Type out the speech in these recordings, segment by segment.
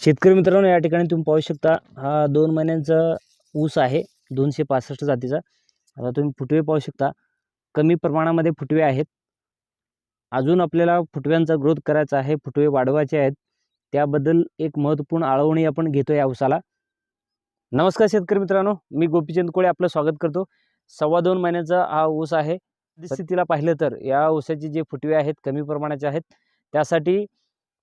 शेतकरी मित्रांनो या ठिकाणी तुम्ही पाहू शकता हा दोन महिन्यांचा ऊस आहे दोनशे पासष्ट जातीचा. आता तुम्ही फुटवे पाहू शकता कमी प्रमाणामध्ये फुटवे आहेत. अजून आपल्याला फुटव्यांचा ग्रोथ करायचा आहे फुटवे वाढवायचे आहेत. त्याबद्दल एक महत्त्वपूर्ण आळवणी आपण घेतो या ऊसाला. नमस्कार शेतकरी मित्रांनो मी गोपीचंद कोळे आपलं स्वागत करतो. सव्वा दोन महिन्याचा हा ऊस आहे. स्थितीला पाहिलं तर या ऊसाचे जे फुटवे आहेत कमी प्रमाणाचे आहेत त्यासाठी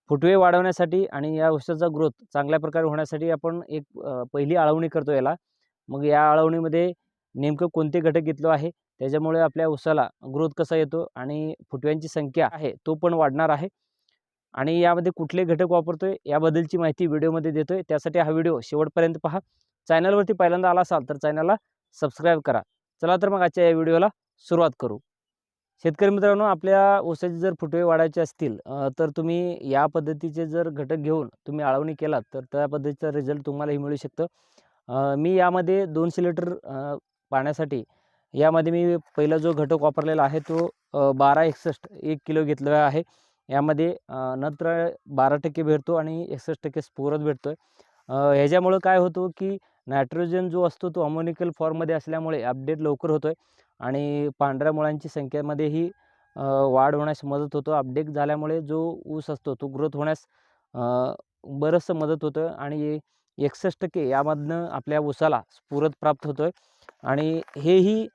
फुटवे वाढवण्यासाठी आणि या उसाचा ग्रोथ चांगल्या प्रकारे होण्यासाठी आपण एक पहिली आळवणी करतो याला. मग या आळवणीमध्ये नेमकं कोणते घटक घेतलो आहे? त्याच्यामुळे आपल्या उसाला ग्रोथ कसा येतो आणि फुटव्यांची संख्या आहे तो पण वाढणार आहे. आणि यामध्ये कुठले घटक वापरतोय याबद्दलची माहिती व्हिडिओमध्ये देतोय. त्यासाठी हा व्हिडिओ शेवटपर्यंत पहा. चॅनलवरती पहिल्यांदा आला असाल तर चॅनलला सबस्क्राईब करा. चला तर मग आजच्या या व्हिडिओला सुरुवात करू. शेतकरी मित्रांनो आपल्या ऊसाचे जर फुटवे वाढायचे असतील तर तुम्ही या पद्धतीचे जर घटक घेऊन तुम्ही आळवणी केलात तर त्या पद्धतीचा रिझल्ट तुम्हालाही मिळू शकतं. मी यामध्ये दोनशे लिटर पाण्यासाठी यामध्ये मी पहिला जो घटक वापरलेला आहे तो बारा एकसष्ट एक किलो घेतलेला आहे. यामध्ये नत्र बारा टक्के भेटतो आणि एकसष्ट टक्के स्फोरत भेटतो आहे ह्याच्यामुळं काय होतो की नायट्रोजन जो असतो तो अमोनिकल फॉर्ममध्ये असल्यामुळे अपडेट लवकर होतो आहे आणि पांढऱ्या मुळांची संख्येमध्येही वाढ होण्यास मदत होतो. अपडेट झाल्यामुळे जो ऊस असतो तो ग्रोथ होण्यास बरंचसं मदत होतं आणि एकसष्ट टक्के यामधनं आपल्या ऊसाला स्फुरत प्राप्त होतो आहे आणि हेही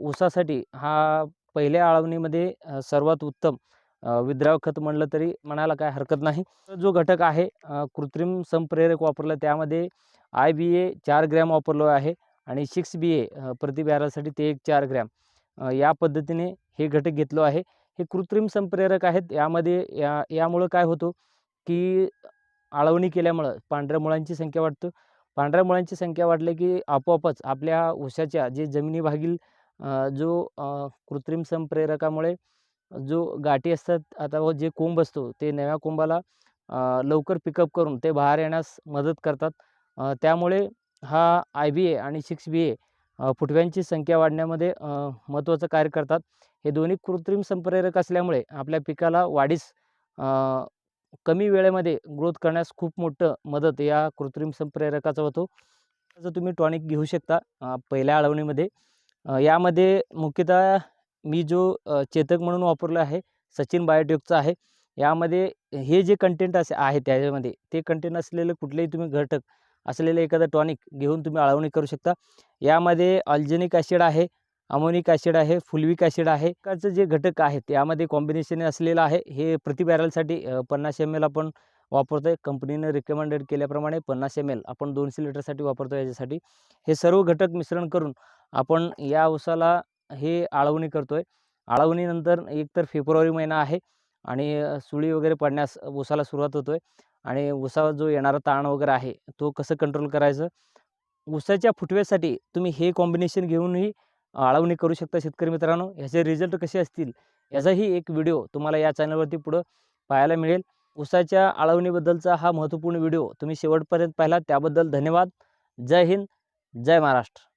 ऊसासाठी हा पहिल्या आळवणीमध्ये सर्वात उत्तम विद्राव खत म्हणलं तरी म्हणायला काय हरकत नाही. जो घटक आहे कृत्रिम संप्रेरक वापरलं त्यामध्ये आय बी ए चार ग्रॅम वापरलो आहे आणि सिक्स बी ए प्रति बॅरलसाठी ते एक चार ग्रॅम. या पद्धतीने हे घटक घेतलो आहे. हे कृत्रिम संप्रेरक आहेत. यामध्ये या यामुळं काय होतो की आळवणी केल्यामुळं पांढऱ्या मुळांची संख्या वाढतो. पांढऱ्या मुळांची संख्या वाढली की आपोआपच आपल्या ऊसाच्या जे जमिनीभागील भागील जो कृत्रिम संप्रेरकामुळे जो गाठी असतात आता जे कोंब असतो ते नव्या कोंबाला लवकर पिकअप करून ते बाहेर येण्यास मदत करतात. त्यामुळे हा आय बी ए आणि सिक्स बी ए फुटव्यांची संख्या वाढण्यामध्ये महत्त्वाचं कार्य करतात. हे दोन्ही कृत्रिम संप्रेरक असल्यामुळे आपल्या पिकाला वाढीस कमी वेळेमध्ये ग्रोथ करण्यास खूप मोठं मदत या कृत्रिम संप्रेरकाचा होतो. जर तुम्ही टॉनिक घेऊ शकता पहिल्या अळवणीमध्ये यामध्ये मुख्यतः मी जो चेतक म्हणून वापरलं आहे सचिन बायोटेकचं आहे यामध्ये हे जे कंटेंट असे आहे त्याच्यामध्ये ते कंटेंट असलेलं कुठलेही तुम्ही घटक असलेलं एखादं टॉनिक घेऊन तुम्ही अळवणी करू शकता. यामध्ये ऑल्जेनिक ॲसिड आहे अमोनिक ॲसिड आहे फुलविक ॲसिड आहे प्रकारचं जे घटक आहेत यामध्ये कॉम्बिनेशन असलेलं आहे हे प्रति बॅरलसाठी पन्नास एम एल आपण वापरतो आहे कंपनीनं रिकमेंडेड केल्याप्रमाणे पन्नास एम एल आपण दोनशे लिटरसाठी वापरतो याच्यासाठी. हे सर्व घटक मिश्रण करून आपण या ऊसाला हे आळवणी करतो आहे आळवणीनंतर एकतर फेब्रुवारी महिना आहे आणि सुळी वगैरे पडण्यास ऊसाला सुरुवात होतो आहे आणि ऊसावर जो येणारा ताण वगैरे आहे तो कसं कंट्रोल करायचं? ऊसाच्या फुटव्यासाठी तुम्ही हे कॉम्बिनेशन घेऊनही आळवणी करू शकता शेतकरी मित्रांनो. ह्याचे रिझल्ट कसे असतील याचाही एक व्हिडिओ तुम्हाला या चॅनलवरती पुढं पाहायला मिळेल. ऊसाच्या आळवणीबद्दलचा हा महत्त्वपूर्ण व्हिडिओ तुम्ही शेवटपर्यंत पाहिला त्याबद्दल धन्यवाद. जय हिंद. जय महाराष्ट्र.